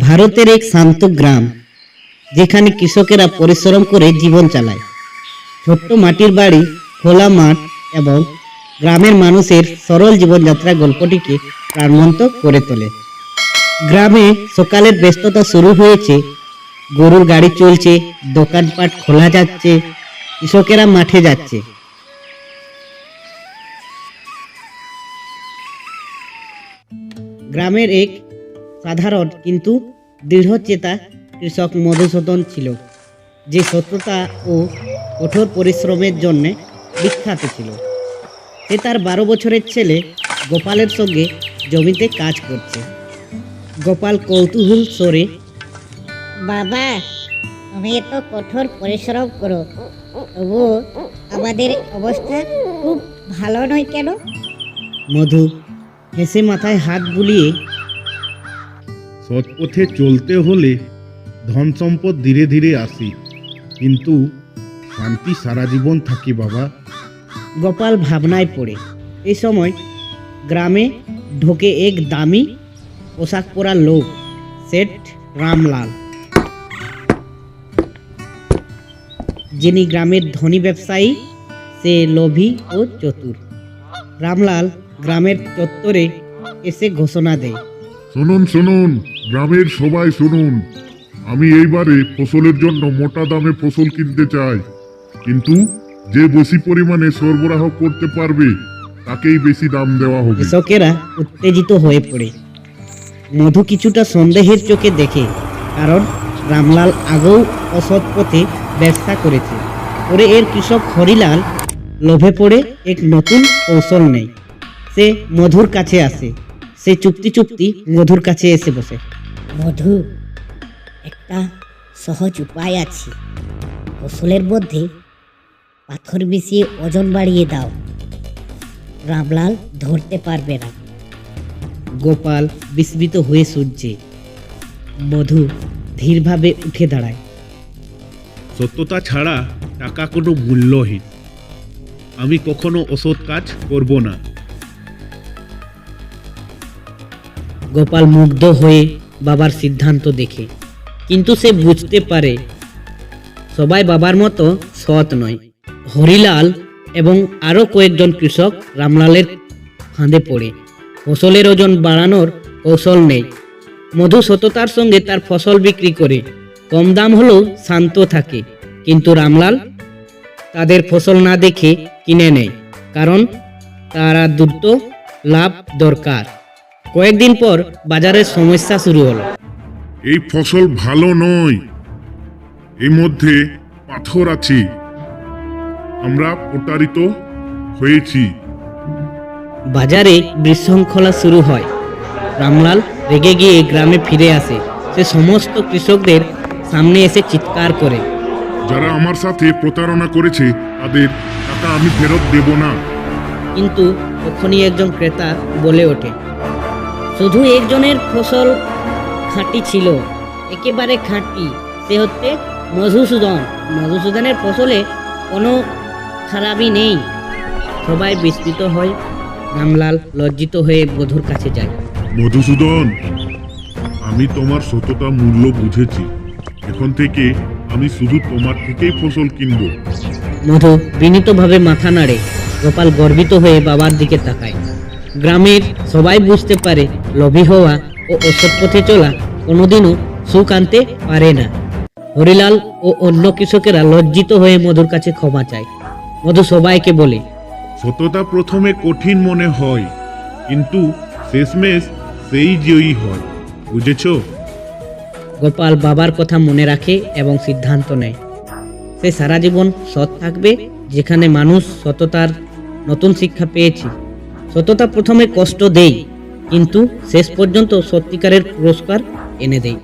ভারতের এক শান্ত গ্রাম, যেখানে কৃষকেরা পরিশ্রম করে জীবন চালায়। ছোট্ট মাটির বাড়ি, খোলা মাঠ এবং গ্রামের মানুষের সরল জীবনযাত্রা গল্পটিকে প্রাণবন্ত করে তোলে। গ্রামে সকালের ব্যস্ততা শুরু হয়েছে, গরুর গাড়ি চলছে, দোকানপাট খোলা যাচ্ছে, কৃষকেরা মাঠে যাচ্ছে। গ্রামের এক সাধারণ কিন্তু দৃঢ়চেতা কৃষক মধুসূদন ছিল যে সত্যতা ও কঠোর পরিশ্রমের জন্যে বিখ্যাত ছিল। সে তার বারো বছরের ছেলে গোপালের সঙ্গে জমিতে কাজ করছে। গোপাল কৌতূহল সরে বাবা তুমি এত কঠোর পরিশ্রম করো তবুও আমাদের অবস্থা খুব ভালো নয় কেন? মধু হেসে মাথায় হাত বুলিয়ে সৎপথে চলতে হলে ধন সম্পদ ধীরে ধীরে আসে। কিন্তু শান্তি সারা জীবন থাকে বাবা। গোপাল ভাবনায় পড়ে। এই সময় গ্রামে ঢোকে এক দামি পোশাক পরা লোক সেট রামলাল। যিনি গ্রামের ধনী ব্যবসায়ী, সে লোভী ও চতুর। রামলাল গ্রামের চত্বরে এসে ঘোষণা দেয়। শুনুন শুনুন, গ্রামের সবাই শুনুন। আমি এইবারে ফসলের জন্য মোটা দামে ফসল কিনতে চাই। কিন্তু যে বেশি পরিমাণে সরবরাহ করতে পারবে, তাকেই বেশি দাম দেওয়া হবে। কৃষকেরা উত্তেজিত হয়ে পড়ে। মধু কিছুটা সন্দেহের চোখে দেখে, কারণ রামলাল আগেও অসৎ পথে ব্যবসা করেছে। পরে এর কৃষক হরিলাল লোভে পড়ে, এক নতুন কৌশল নেই। সে মধুর কাছে আসে। সে চুক্তি চুক্তি মধুর কাছে এসে বসে। মধু একটা সহজ উপায় আছে। ফসলের মধ্যে পাথর মিশিয়ে ওজন বাড়িয়ে দাও। রামলাল ধরতে পারবে না। গোপাল বিস্মিত হয়ে সূর্যে মধু ধীরভাবে উঠে দাঁড়ায়। সত্যতা ছাড়া টাকা কোনো মূল্যহীন। আমি কখনো অসৎ কাজ করব না। গোপাল মুগ্ধ হয়ে বাবার সিদ্ধান্ত দেখে। কিন্তু সে বুঝতে পারে, সবাই বাবার মতো সৎ নয়। হরিলাল এবং আরও কয়েকজন কৃষক রামলালের ফাঁদে পড়ে। ফসলের ওজন বাড়ানোর কৌশল নেই। মধু সততার সঙ্গে তার ফসল বিক্রি করে। কম দাম হলেও শান্ত থাকে। কিন্তু রামলাল তাদের ফসল না দেখে কিনে নেয়। কারণ তারা দ্রুত লাভ দরকার। কয়েকদিন পর বাজারের সমস্যা শুরু হলো। এই ফসল ভালো নয়। এর মধ্যে পাথর আছে। আমরা প্রতারিত হয়েছি। বাজারে বিশৃঙ্খলা শুরু হয়। রামলাল রেগে গিয়ে গ্রামে ফিরে আসে। সে সমস্ত কৃষকদের সামনে এসে চিৎকার করে। যারা আমার সাথে প্রতারণা করেছে তাদের টাকা আমি ফেরত দেব না। কিন্তু তখনই একজন ক্রেতা বলে ওঠে। শুধু একজনের ফসল খাঁটি ছিল একেবারে খাঁটি। সে হচ্ছে মধুসূদন। মধুসূদনের ফসলে কোনো খারাপই নেই। সবাই বিস্মিত হয়। রামলাল লজ্জিত হয়ে বধুর কাছে যায়। মধুসূদন আমি তোমার সততা মূল্য বুঝেছি। এখন থেকে আমি শুধু তোমার থেকেই ফসল কিনবো। মধু বিনীতভাবে মাথা নাড়ে। গোপাল গর্বিত হয়ে বাবার দিকে তাকায়। গ্রামের সবাই বুঝতে পারে লোভী হওয়া ও অসৎ পথে চলা কোনোদিনও সুখ আনতে পারে না। হরিলাল ও অন্য কৃষকেরা লজ্জিত হয়ে মধুর কাছে ক্ষমা চায়। মধু সবাইকে বলে সততা প্রথমে কঠিন মনে হয় কিন্তু শেষমেশ সেই জয়ী হয়। বুঝেছ? গোপাল বাবার কথা মনে রাখে এবং সিদ্ধান্ত নেয়। সে সারা জীবন সৎ থাকবে যেখানে মানুষ সততার নতুন শিক্ষা পেয়েছে। সততা প্রথমে কষ্ট দেয় কিন্তু শেষ পর্যন্ত সত্যিকারের পুরস্কার এনে দেয়।